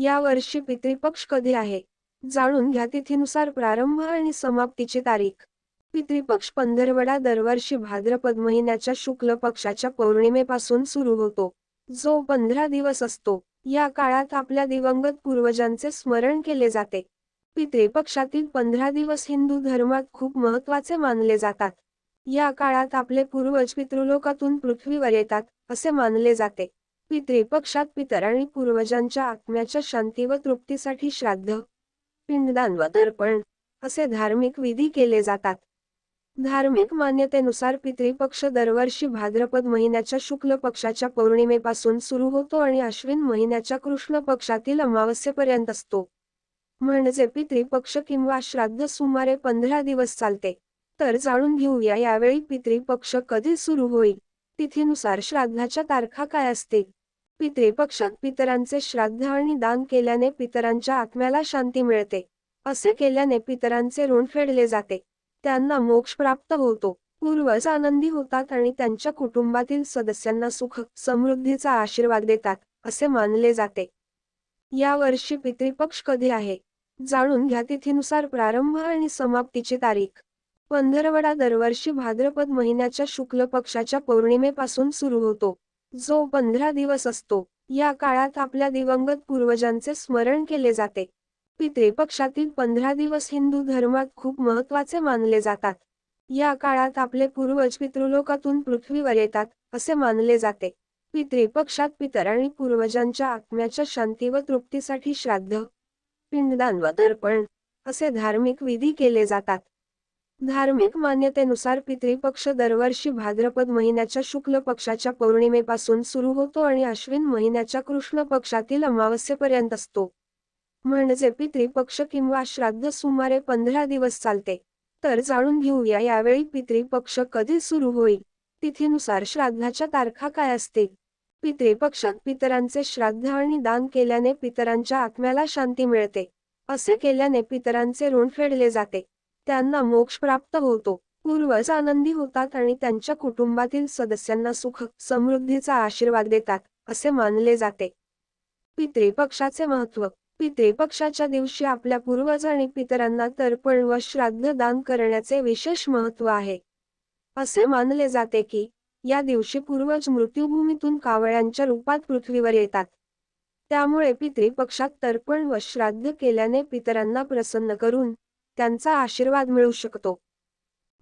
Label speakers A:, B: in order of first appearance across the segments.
A: या वर्षी पितृपक्ष कधी आहे? जाणून घ्या तिथीनुसार प्रारंभ आणि समाप्तीची तारीख. पितृपक्ष पंधरवडा दरवर्षी भाद्रपद महिन्याच्या शुक्ल पक्षाच्या पौर्णिमेपासून सुरू होतो. जो पंधरा दिवस असतो. या काळात आपल्या दिवंगत पूर्वजांचे स्मरण केले जाते. पितृपक्षातील पंधरा दिवस हिंदू धर्मात खूप महत्त्वाचे मानले जातात. या काळात आपले पूर्वज पितृलोकातून पृथ्वीवर येतात असे मानले जाते. पितृपक्षात पितर आणि पूर्वजांच्या आत्म्याच्या शांती व तृप्तीसाठी श्राद्ध पिंडदान व तर्पण असे धार्मिक विधी केले जातात. धार्मिक मान्यतेनुसार पितृपक्ष दरवर्षी भाद्रपद महिन्याच्या शुक्ल पक्षाच्या पौर्णिमेपासून सुरू होतो आणि अश्विन महिन्याच्या कृष्ण पक्षातील अमावस्येपर्यंत असतो. म्हणजे पितृपक्ष किंवा श्राद्ध सुमारे पंधरा दिवस चालते. तर जाणून घेऊया यावेळी पितृपक्ष कधी सुरू होईल? तिथीनुसार श्राद्धाच्या तारखा काय असतील? पितृपक्षात पितरांचे श्राद्ध आणि दान केल्याने पितरांच्या आत्म्याला शांती मिळते. असे केल्याने पितरांचे ऋण फेडले जाते. त्यांना मोक्ष प्राप्त होतो. पूर्वज आनंदी होतात आणि त्यांच्या कुटुंबातील सदस्यांना सुख समृद्धीचा आशीर्वाद देतात असे मानले जाते. या वर्षी पितृपक्ष कधी आहे? जाणून घ्या तिथीनुसार प्रारंभ आणि समाप्तीची तारीख. पंधरवडा दरवर्षी भाद्रपद महिन्याच्या शुक्ल पक्षाच्या पौर्णिमेपासून सुरू होतो. जो पंधरा दिवस असतो या काळात आपल्या दिवंगत पूर्वजांचे स्मरण केले जाते. पितृपक्षातील पंधरा दिवस हिंदू धर्मात खूप महत्त्वाचे मानले जातात. या काळात आपले पूर्वज पितृलोकातून पृथ्वीवर येतात असे मानले जाते. पितृपक्षात पितर आणि पूर्वजांच्या आत्म्याच्या शांती व तृप्तीसाठी श्राद्ध पिंडदान व तर्पण असे धार्मिक विधी केले जातात. धार्मिक मान्यतेनुसार पितृपक्ष दरवर्षी भाद्रपद महिन्याच्या शुक्ल पक्षाच्या पौर्णिमेपासून सुरू होतो आणि अश्विन महिन्याच्या कृष्ण पक्षातील अमावस्येपर्यंत असतो. म्हणजे पितृपक्ष किंवा श्राद्ध सुमारे पंधरा दिवस चालते. तर जाणून घेऊया यावेळी पितृपक्ष कधी सुरू होईल? तिथीनुसार श्राद्धाच्या तारखा काय असतील? पितृपक्षात पितरांचे श्राद्ध आणि दान केल्याने पितरांच्या आत्म्याला शांती मिळते. असे केल्याने पितरांचे ऋण फेडले जाते. त्यांना मोक्ष प्राप्त होतो. पूर्वज आनंदी होतात आणि त्यांच्या कुटुंबातील सदस्यांना सुख समृद्धीचा आशीर्वाद देतात असे मानले जाते. पितृपक्षाचे महत्त्व पितृपक्षाच्या दिवशी आपल्या पूर्वज आणि पितरांना तर्पण व श्राद्ध दान करण्याचे विशेष महत्त्व आहे. असे मानले जाते की या दिवशी पूर्वज मृत्यूभूमीतून कावळ्यांच्या रूपात पृथ्वीवर येतात. त्यामुळे पितृपक्षात तर्पण व श्राद्ध केल्याने पितरांना प्रसन्न करून त्यांचा आशीर्वाद मिळू शकतो.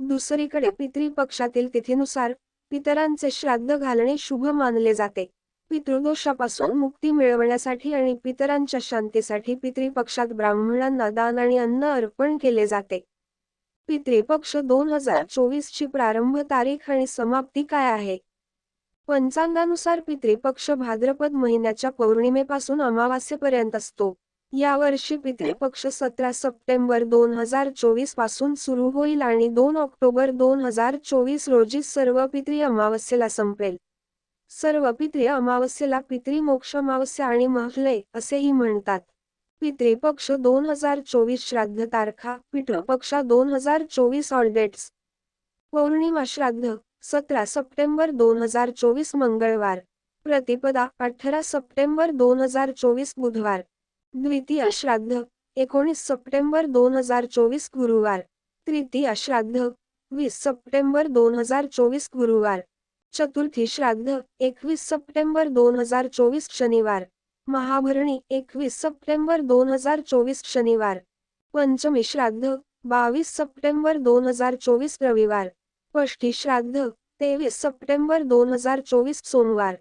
A: दुसरीकडे पितृपक्षातील तिथीनुसार पितरांचे श्राद्ध घालणे शुभ मानले जाते. पितृदोषापासून मुक्ती मिळवण्यासाठी आणि पितरांच्या शांतीसाठी पितृपक्षात ब्राह्मणांना दान आणि अन्न अर्पण केले जाते. पितृपक्ष दोन हजार चोवीस ची प्रारंभ तारीख आणि समाप्ती काय आहे? पंचांगानुसार पितृपक्ष भाद्रपद महिन्याच्या पौर्णिमेपासून अमावास्येपर्यंत असतो. यावर्षी पितृपक्ष सतरा सप्टेंबर दोन हजार चोवीसपासून सुरू होईल आणि दोन ऑक्टोबर दोन हजार चोवीस रोजी सर्व पितृ अमावस्येला संपेल. सर्व पितृ अमावस्येला पितृमोक्ष अमावस्या आणि महले असेही म्हणतात. पितृपक्ष दोन हजार चोवीस श्राद्ध तारखा पितृपक्षा दोन हजार चोवीस ऑलडेट्स पौर्णिमा श्राद्ध सतरा सप्टेंबर दोन हजार चोवीस मंगळवार. प्रतिपदा अठरा सप्टेंबर दोन हजार चोवीस बुधवार. द्वितीय श्राद्ध एकोणीस सप्टेंबर दोन हजार चोवीस गुरुवार. तृतीय श्राद्ध वीस सप्टेंबर दोन हजार चोवीस गुरुवार. चतुर्थी श्राद्ध एकवीस सप्टेंबर दोन हजार चोवीस शनिवार. महाभरणी एकवीस सप्टेंबर दोन हजार चोवीस शनिवार. पंचमी श्राद्ध बावीस सप्टेंबर दोन हजार चोवीस रविवार. षष्ठी श्राद्ध तेवीस सप्टेंबर दोन हजार चोवीस सोमवार.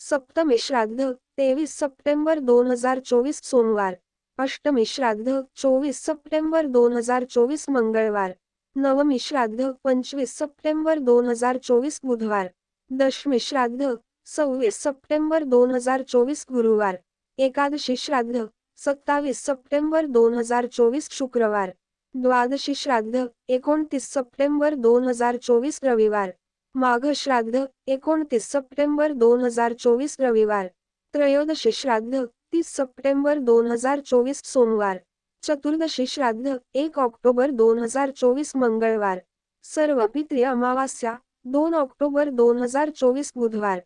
A: सप्तमी श्राद्ध तेवीस सप्टेंबर दोन हजार चोवीस सोमवार. अष्टमी श्राद्ध चोवीस सप्टेंबर दोन हजार चोवीस मंगळवार. नवमी श्राद्ध पंचवीस सप्टेंबर दोन हजार चोवीस बुधवार. दशमी श्राद्ध सव्वीस सप्टेंबर दोन हजार चोवीस गुरुवार. एकादशी श्राद्ध सत्तावीस सप्टेंबर दोन हजार चोवीस शुक्रवार. द्वादशी श्राद्ध एकोणतीस सप्टेंबर दोन हजार चोवीस रविवार. माघ श्राद्ध एकोणतीस सप्टेंबर दोन हजार चोवीस रविवार. त्रयोदशी श्राद्ध तीस सप्टेंबर दोन हजार चोवीस सोमवार. चतुर्दशी श्राद्ध एक ऑक्टोबर दोन हजार चोवीस मंगळवार. सर्व पित्री अमावास्या दोन ऑक्टोबर दोन हजार चोवीस बुधवार.